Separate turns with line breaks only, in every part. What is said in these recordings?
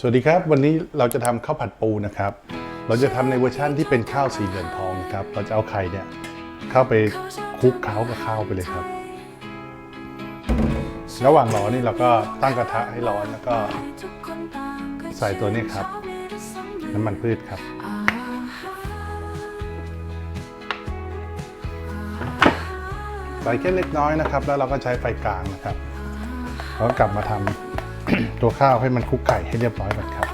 สวัสดีครับ วันนี้เราจะทำข้าวผัดปูนะครับ เราจะทำในเวอร์ชั่นที่เป็นข้าวสีเหลืองทองนะครับ เราจะเอาไข่เนี่ยเข้าไปคลุกเคล้ากับข้าวไปเลยครับ ระหว่างรอนี่เราก็ตั้งกระทะให้ร้อนแล้วก็ ใส่ตัวนี้ครับ น้ำมันพืชครับ ใส่แค่เล็กน้อยนะครับ แล้วเราก็ใช้ไฟกลางนะครับแล้วก็กลับมาทำ ตัวข้าวให้มันคลุกไข่ให้เรียบร้อยก่อนครับ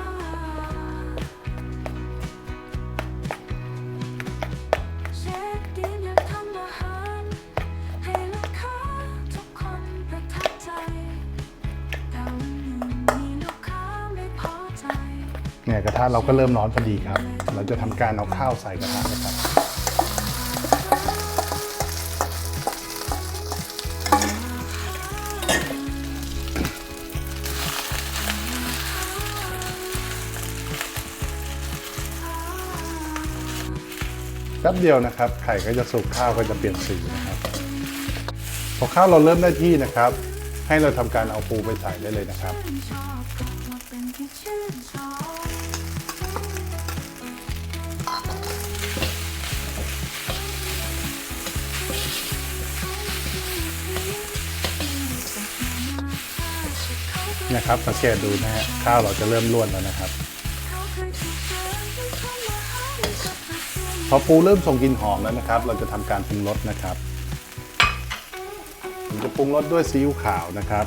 เชฟดีมอยากทำอาหารให้ลูกค้าทุกคนประทับใจแต่วันหนึ่งมีลูกค้าไม่พอใจ
เนี่ยกระทะเราก็เริ่มร้อนพอดีครับ เราจะทำการเอาข้าวใส่กระทะนะครับ แป๊บเดียวนะครับ ไข่ก็จะสุกข้าวก็จะเปลี่ยนสีนะครับ พอข้าวเราเริ่มได้ที่นะครับ ให้เราทำการเอาปูไปใส่ได้เลยนะครับ
นชอบกลับมาเป็นที่ชื่นชอบ
นะครับสังเกตดูนะฮะข้าวเราจะเริ่มร่วนแล้วนะครับ พอปูเริ่มส่งกลิ่นหอมแล้วนะครับ เราจะทำการปรุงรสนะครับผมจะปรุงรสด้วยซีอิ๊วขาวนะครับ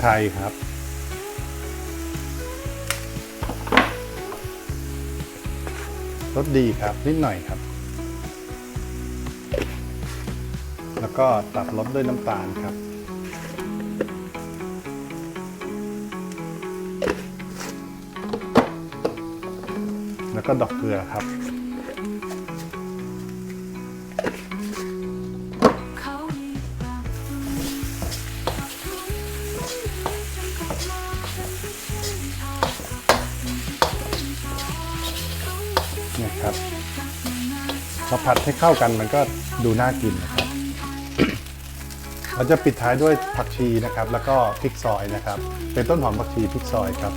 ไทยครับรสดีครับนิดหน่อยครับ แล้วก็ตัดรสด้วยน้ำตาลครับ แล้วก็ดอกเกลือครับ
เขามีปรับปรุงปรับปรุงจนกลับมาเป็นที่ชื่นชอบกลับมาเป็นที่ชื่นชอบเขาคิด
เนี่ยครับ
กลับมา
พอผัดให้เข้ากันมันก็ดูน่ากินนะครับ เราจะปิดท้ายด้วยผักชีนะครับ แล้วก็พริกซอยนะครับ เป็นต้นหอมผักชีพริกซอยครับ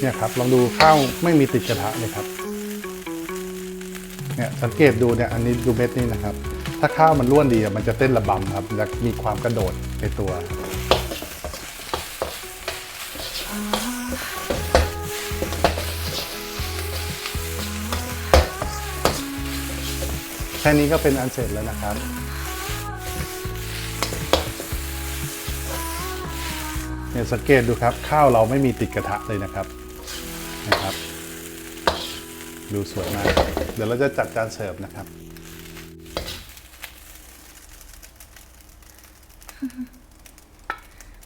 เนี่ยครับลองดูข้าวไม่มีติดกระทะเลยครับเนี่ยสังเกตดูเนี่ยอันนี้ดูเม็ดนี่นะครับ ถ้าข้าวมันร่วนดีอะมันจะเต้นระบำครับและมีความกระโดดในตัวแค่นี้ก็เป็นอันเสร็จแล้วนะครับ เนี่ยสังเกตดูครับ ข้าวเราไม่มีติดกระทะเลยนะครับนะครับ ดูสวยมาก เดี๋ยวเราจะจัดจานเสิร์ฟนะครับ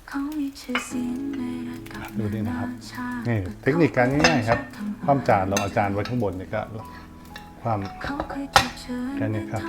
เขามีชื่อเสียงในระดับ
ดูนี่นะครับา
ชาติ
นี่เทคนิคการง่ายๆครับความจานเราเอาจานไว้ข้างบนเนี่ยก็ความ
เขาเคยถูกเชิญ
แค่นี้ครับ